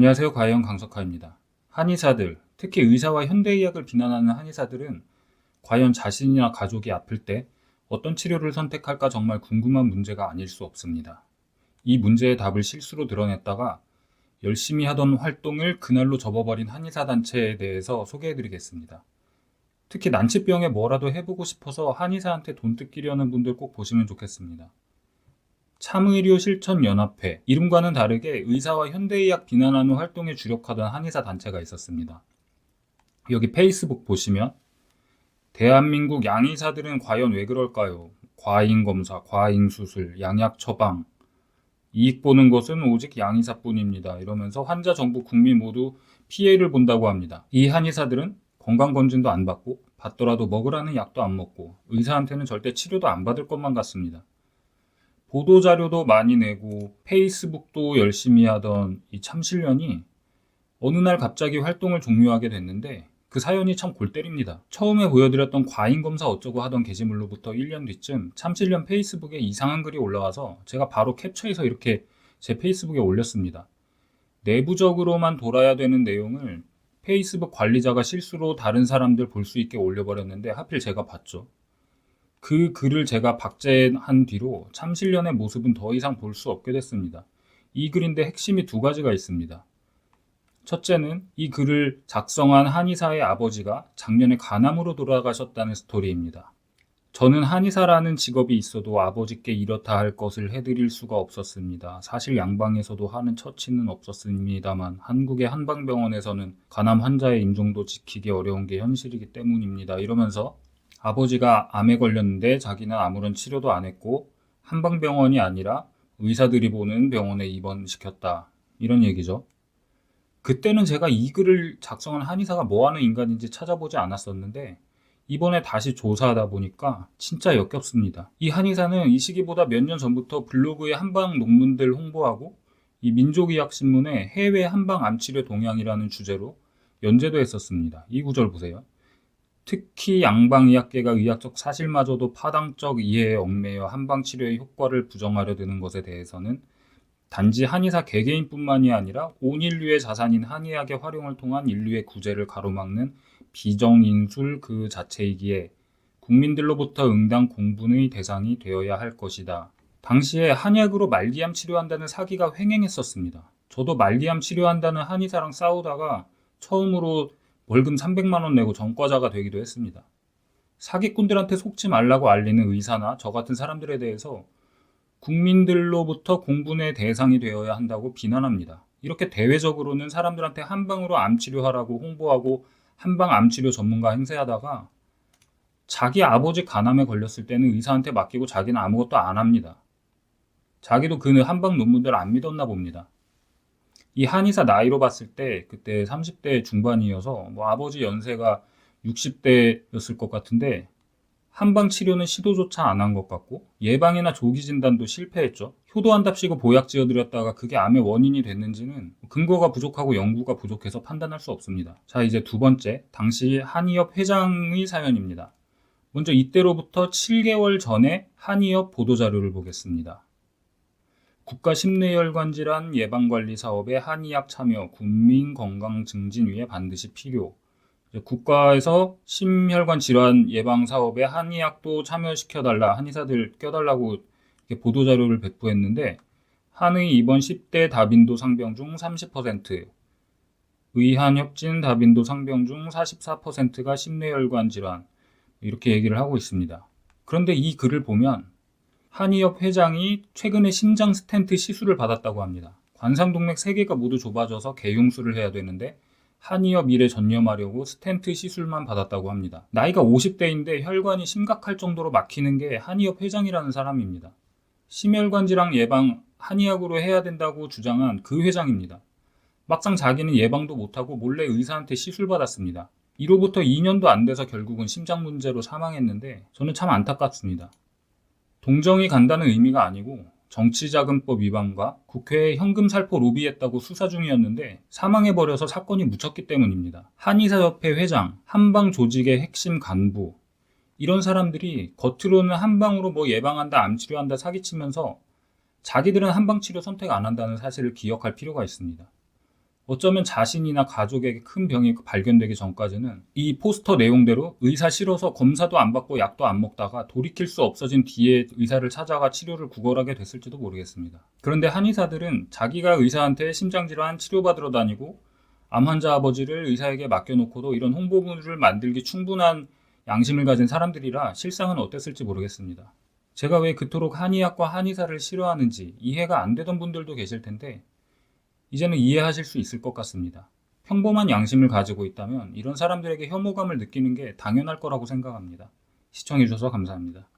안녕하세요. 과연 강석하입니다. 한의사들, 특히 의사와 현대의학을 비난하는 한의사들은 과연 자신이나 가족이 아플 때 어떤 치료를 선택할까 정말 궁금한 문제가 아닐 수 없습니다. 이 문제의 답을 실수로 드러냈다가 열심히 하던 활동을 그날로 접어버린 한의사 단체에 대해서 소개해드리겠습니다. 특히 난치병에 뭐라도 해보고 싶어서 한의사한테 돈 뜯기려는 분들 꼭 보시면 좋겠습니다. 참의료 실천연합회 이름과는 다르게 의사와 현대의학 비난하는 활동에 주력하던 한의사 단체가 있었습니다. 여기 페이스북 보시면 대한민국 양의사들은 과연 왜 그럴까요? 과잉 검사, 과잉 수술, 양약 처방 이익 보는 것은 오직 양의사뿐입니다. 이러면서 환자 정부 국민 모두 피해를 본다고 합니다. 이 한의사들은 건강검진도 안 받고 받더라도 먹으라는 약도 안 먹고 의사한테는 절대 치료도 안 받을 것만 같습니다. 보도자료도 많이 내고 페이스북도 열심히 하던 이 참실련이 어느 날 갑자기 활동을 종료하게 됐는데 그 사연이 참 골 때립니다. 처음에 보여드렸던 과잉검사 어쩌고 하던 게시물로부터 1년 뒤쯤 참실련 페이스북에 이상한 글이 올라와서 제가 바로 캡처해서 이렇게 제 페이스북에 올렸습니다. 내부적으로만 돌아야 되는 내용을 페이스북 관리자가 실수로 다른 사람들 볼 수 있게 올려버렸는데 하필 제가 봤죠. 그 글을 제가 박제한 뒤로 참실련의 모습은 더 이상 볼 수 없게 됐습니다. 이 글인데 핵심이 두 가지가 있습니다. 첫째는 이 글을 작성한 한의사의 아버지가 작년에 간암으로 돌아가셨다는 스토리입니다. 저는 한의사라는 직업이 있어도 아버지께 이렇다 할 것을 해드릴 수가 없었습니다. 사실 양방에서도 하는 처치는 없었습니다만 한국의 한방병원에서는 간암 환자의 임종도 지키기 어려운 게 현실이기 때문입니다. 이러면서 아버지가 암에 걸렸는데 자기는 아무런 치료도 안 했고 한방병원이 아니라 의사들이 보는 병원에 입원시켰다. 이런 얘기죠. 그때는 제가 이 글을 작성한 한의사가 뭐 하는 인간인지 찾아보지 않았었는데 이번에 다시 조사하다 보니까 진짜 역겹습니다. 이 한의사는 이 시기보다 몇 년 전부터 블로그에 한방 논문들 홍보하고 이 민족의학신문에 해외 한방 암치료 동향이라는 주제로 연재도 했었습니다. 이 구절 보세요. 특히 양방의학계가 의학적 사실마저도 파당적 이해에 얽매여 한방치료의 효과를 부정하려 드는 것에 대해서는 단지 한의사 개개인뿐만이 아니라 온 인류의 자산인 한의학의 활용을 통한 인류의 구제를 가로막는 비정인술 그 자체이기에 국민들로부터 응당 공분의 대상이 되어야 할 것이다. 당시에 한약으로 말기암 치료한다는 사기가 횡행했었습니다. 저도 말기암 치료한다는 한의사랑 싸우다가 처음으로 월급 300만 원 내고 전과자가 되기도 했습니다. 사기꾼들한테 속지 말라고 알리는 의사나 저 같은 사람들에 대해서 국민들로부터 공분의 대상이 되어야 한다고 비난합니다. 이렇게 대외적으로는 사람들한테 한방으로 암 치료하라고 홍보하고 한방 암 치료 전문가 행세하다가 자기 아버지 간암에 걸렸을 때는 의사한테 맡기고 자기는 아무것도 안 합니다. 자기도 그 한방 논문들 안 믿었나 봅니다. 이 한의사 나이로 봤을 때 그때 30대 중반이어서 뭐 아버지 연세가 60대였을 것 같은데 한방 치료는 시도조차 안 한 것 같고 예방이나 조기 진단도 실패했죠. 효도한답시고 보약 지어드렸다가 그게 암의 원인이 됐는지는 근거가 부족하고 연구가 부족해서 판단할 수 없습니다. 자 이제 두 번째 당시 한의협 회장의 사연입니다. 먼저 이때로부터 7개월 전에 한의협 보도자료를 보겠습니다. 국가 심뇌혈관 질환 예방관리 사업에 한의학 참여 국민 건강 증진 위해 반드시 필요. 국가에서 심혈관 질환 예방 사업에 한의학도 참여시켜달라, 한의사들 껴달라고 보도 자료를 배포했는데 한의 이번 10대 다빈도 상병 중 30%, 의한협진 다빈도 상병 중 44%가 심뇌혈관 질환 이렇게 얘기를 하고 있습니다. 그런데 이 글을 보면 한의협 회장이 최근에 심장 스텐트 시술을 받았다고 합니다. 관상동맥 3개가 모두 좁아져서 개용술을 해야 되는데 한의협 일에 전념하려고 스텐트 시술만 받았다고 합니다. 나이가 50대인데 혈관이 심각할 정도로 막히는 게 한의협 회장이라는 사람입니다. 심혈관 질환 예방 한의학으로 해야 된다고 주장한 그 회장입니다. 막상 자기는 예방도 못하고 몰래 의사한테 시술 받았습니다. 이로부터 2년도 안 돼서 결국은 심장 문제로 사망했는데 저는 참 안타깝습니다. 동정이 간다는 의미가 아니고 정치자금법 위반과 국회에 현금 살포 로비했다고 수사 중이었는데 사망해버려서 사건이 묻혔기 때문입니다. 한의사협회 회장, 한방 조직의 핵심 간부, 이런 사람들이 겉으로는 한방으로 뭐 예방한다, 암 치료한다 사기치면서 자기들은 한방치료 선택 안 한다는 사실을 기억할 필요가 있습니다. 어쩌면 자신이나 가족에게 큰 병이 발견되기 전까지는 이 포스터 내용대로 의사 싫어서 검사도 안 받고 약도 안 먹다가 돌이킬 수 없어진 뒤에 의사를 찾아가 치료를 구걸하게 됐을지도 모르겠습니다. 그런데 한의사들은 자기가 의사한테 심장질환 치료받으러 다니고 암 환자 아버지를 의사에게 맡겨놓고도 이런 홍보물을 만들기 충분한 양심을 가진 사람들이라 실상은 어땠을지 모르겠습니다. 제가 왜 그토록 한의학과 한의사를 싫어하는지 이해가 안 되던 분들도 계실 텐데 이제는 이해하실 수 있을 것 같습니다. 평범한 양심을 가지고 있다면 이런 사람들에게 혐오감을 느끼는 게 당연할 거라고 생각합니다. 시청해주셔서 감사합니다.